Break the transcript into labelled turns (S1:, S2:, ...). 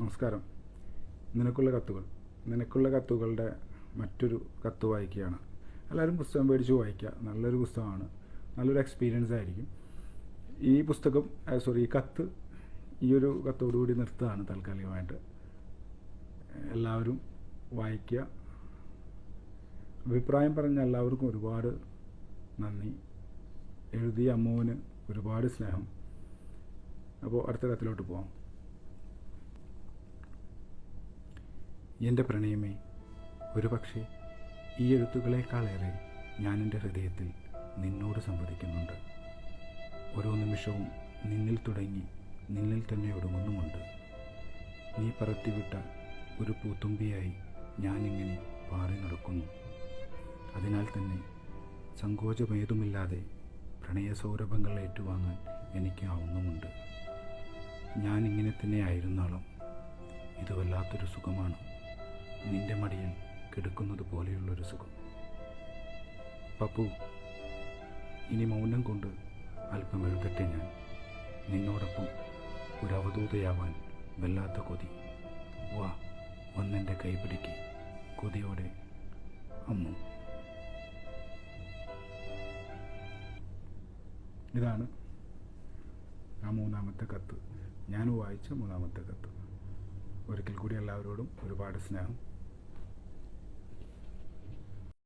S1: നമസ്കാരം. നിനക്കുള്ള കത്തുകൾ. നിനക്കുള്ള കത്തുകളുടെ മറ്റൊരു കത്ത് വായിക്കുകയാണ്. എല്ലാവരും പുസ്തകം മേടിച്ച് വായിക്കുക. നല്ലൊരു പുസ്തകമാണ്. നല്ലൊരു എക്സ്പീരിയൻസ് ആയിരിക്കും. ഈ പുസ്തകം സോറി ഈ കത്ത് ഈ ഒരു കത്തോടുകൂടി നിർത്തുകയാണ് താൽക്കാലികമായിട്ട്. എല്ലാവരും വായിക്കുക. അഭിപ്രായം പറഞ്ഞ എല്ലാവർക്കും ഒരുപാട് നന്ദി. എഴുതിയ അമ്മുവിന് ഒരുപാട് സ്നേഹം. അപ്പോൾ അടുത്ത കത്തിലോട്ട് പോവാം. എന്റെ പ്രണയമേ ഒരു പക്ഷേ ഈ എഴുത്തുകളേക്കാളേറെ ഞാൻ എന്റെ ഹൃദയത്തിൽ നിന്നോട് സംവദിക്കുന്നുണ്ട്. ഓരോ നിമിഷവും നിന്നിൽ തുടങ്ങി നിന്നിൽ തന്നെ ഒടുങ്ങുന്നുമുണ്ട്. നീ പറത്തിവിട്ട ഒരു പൂത്തുമ്പിയായി ഞാനിങ്ങനെ പാറി നടക്കുന്നു. അതിനാൽ തന്നെ സങ്കോചമേതുമില്ലാതെ പ്രണയസൗരഭങ്ങൾ ഏറ്റുവാങ്ങാൻ എനിക്ക് ആവുന്നുമുണ്ട്. ഞാൻ ഇങ്ങനെ തന്നെ ആയിരുന്നാളും. ഇത് വല്ലാത്തൊരു സുഖമാണ്. നിന്റെ മടിയിൽ കിടക്കുന്നത് പോലെയുള്ളൊരു സുഖം. പപ്പു ഇനി മൗനം കൊണ്ട് അല്പം എഴുതട്ടെ ഞാൻ. നിന്നോടൊപ്പം ഒരു അവധൂതയാവാൻ വല്ലാത്ത കൊതി. വാ വന്നെന്റെ കൈപിടിക്ക്. കൊതിയോടെ അമ്മു. ഇതാണ് ആ മൂന്നാമത്തെ കത്ത്. ഞാൻ വായിച്ച മൂന്നാമത്തെ കത്ത്. ഒരിക്കൽ കൂടി എല്ലാവരോടും ഒരുപാട് സ്നേഹം.